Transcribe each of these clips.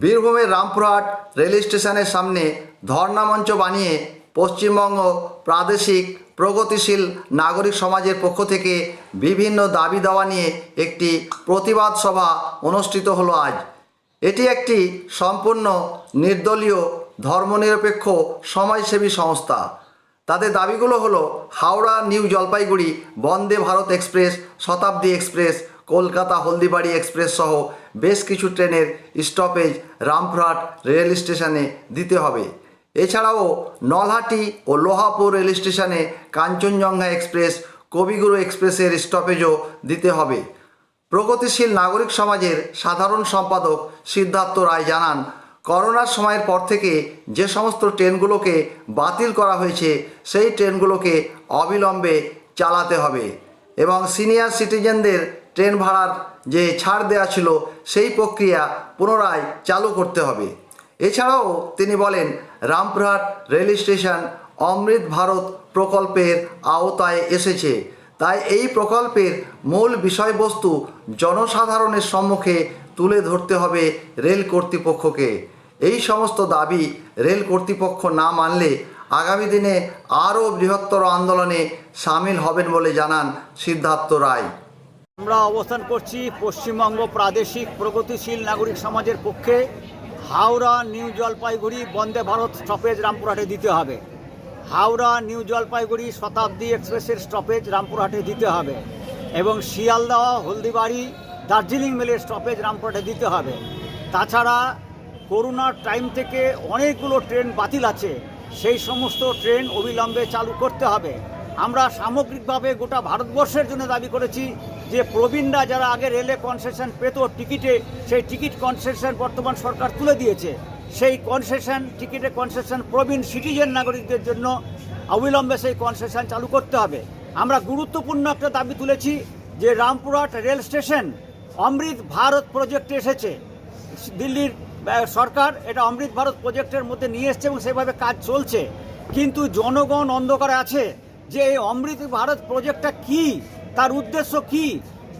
বীরভূমের রামপুরহাট রেল স্টেশনের সামনে ধর্ণা মঞ্চ বানিয়ে পশ্চিমবঙ্গ প্রাদেশিক প্রগতিশীল নাগরিক সমাজের পক্ষ থেকে বিভিন্ন দাবি দাওয়া নিয়ে একটি প্রতিবাদ সভা অনুষ্ঠিত হলো আজ। এটি একটি সম্পূর্ণ নির্দলীয় ধর্মনিরপেক্ষ সমাজসেবী সংস্থা। তাদের দাবিগুলো হলো Howrah new Jalpaiguri Vande Bharat express, Shatabdi express, Kolkata Haldibari express সহ বেশ কিছু ট্রেনের স্টপেজ রামপুরহাট রেল স্টেশনে দিতে হবে। এছাড়াও নলহাটি ও লোহাপুর রেল স্টেশনে কাঞ্চনজঙ্ঘা এক্সপ্রেস কবিগুরু এক্সপ্রেসের স্টপেজও দিতে হবে। প্রগতিশীল নাগরিক সমাজের সাধারণ সম্পাদক সিদ্ধার্থ রায় জানান, করোনার সময়ের পর থেকে যে সমস্ত ট্রেনগুলোকে বাতিল করা হয়েছে, সেই ট্রেনগুলোকে অবিলম্বে চালাতে হবে এবং সিনিয়র সিটিজেনদের ট্রেন ভাড়ার যে ছাড় দেওয়া ছিল, সেই প্রক্রিয়া পুনরায় চালু করতে হবে। এছাড়াও তিনি বলেন, রামপুরহাট রেল স্টেশন অমৃত ভারত প্রকল্পের আওতায় এসেছে। তাই এই প্রকল্পের মূল বিষয়বস্তু জনসাধারণের সম্মুখে তুলে ধরতে হবে রেল কর্তৃপক্ষকে। এই সমস্ত দাবি রেল কর্তৃপক্ষ না মানলে আগামী দিনে আরও বৃহত্তর আন্দোলনে সামিল হবেন বলে জানান সিদ্ধার্থ রায়। আমরা অবস্থান করছি পশ্চিমবঙ্গ প্রাদেশিক প্রগতিশীল নাগরিক সমাজের পক্ষে হাওড়া নিউ জলপাইগুড়ি বন্দে ভারত স্টপেজ রামপুরহাটে দিতে হবে। হাওড়া নিউ জলপাইগুড়ি শতাব্দী এক্সপ্রেসের স্টপেজ রামপুরহাটে দিতে হবে এবং শিয়ালদহ হলদিবাড়ি, দার্জিলিং মেলের স্টপেজ রামপুরহাটে দিতে হবে। তাছাড়া করোনার টাইম থেকে অনেকগুলো ট্রেন বাতিল আছে। সেই সমস্ত ট্রেন অবিলম্বে চালু করতে হবে। আমরা সামগ্রিকভাবে গোটা ভারতবর্ষের জন্য দাবি করেছি যে প্রবীণরা যারা আগে রেলে কনসেশন পেত টিকিটে সেই টিকিট কনসেশন বর্তমান সরকার তুলে দিয়েছে। সেই কনসেশন টিকিটে কনসেশন প্রবীণ সিটিজেন নাগরিকদের জন্য অবিলম্বে সেই কনসেশন চালু করতে হবে। আমরা গুরুত্বপূর্ণ একটা দাবি তুলেছি যে রামপুরহাট রেল স্টেশন অমৃত ভারত প্রজেক্টে এসেছে। দিল্লির সরকার এটা অমৃত ভারত প্রজেক্টের মধ্যে নিয়ে এসছে এবং সেভাবে কাজ চলছে। কিন্তু জনগণ অন্ধকারে আছে। যে এই অমৃত ভারত প্রজেক্টটা কি? তার উদ্দেশ্য কি?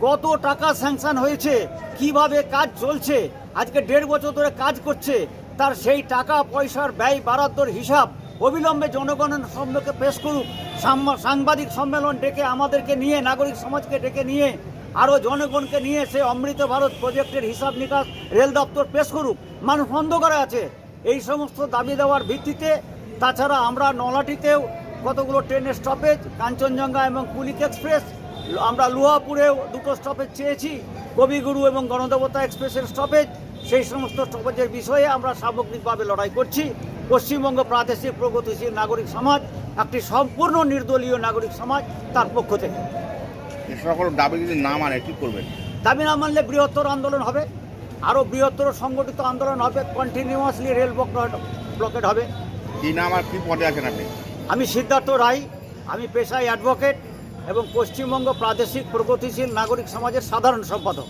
কত টাকা স্যাংশন হয়েছে? কীভাবে কাজ চলছে? আজকে দেড় বছর ধরে কাজ করছে। তার সেই টাকা পয়সার ব্যয় বারাদ্দর হিসাব অবিলম্বে জনগণের সম্মুখে পেশ করুক। সাংবাদিক সম্মেলন ডেকে আমাদেরকে নিয়ে, নাগরিক সমাজকে ডেকে নিয়ে, আরও জনগণকে নিয়ে সে অমৃত ভারত প্রজেক্টের হিসাব নিকাশ রেল দপ্তর পেশ করুক। মানুষ অন্ধকারে আছে। এই সমস্ত দাবি দেওয়ার ভিত্তিতে, তাছাড়া আমরা নলাটিতেও কতগুলো ট্রেনের স্টপেজ কাঞ্চনজঙ্ঘা এবং কুলিক এক্সপ্রেস আমরা লুহাপুরেও দুটো স্টপেজ চেয়েছি। কবিগুরু এবং গণদেবতা এক্সপ্রেসের স্টপেজ সেই সমস্ত স্টপেজের বিষয়ে আমরা সামগ্রিকভাবে লড়াই করছি। পশ্চিমবঙ্গ প্রাদেশিক প্রগতিশীল নাগরিক সমাজ একটি সম্পূর্ণ নির্দলীয় নাগরিক সমাজ তার পক্ষ থেকে। সকল দাবি যদি না মানে কি করবেন? দাবি না মানলে বৃহত্তর আন্দোলন হবে। আরও বৃহত্তর সংগঠিত আন্দোলন হবে। কন্টিনিউয়াসলি রেল ব্লকেট হবে। কি নাম আর কি পদে আছেন আপনি? আমি সিদ্ধার্থ রায় আমি পেশায় অ্যাডভোকেট এবং পশ্চিমবঙ্গ প্রাদেশিক প্রগতিশীল নাগরিক সমাজের সাধারণ সম্পাদক।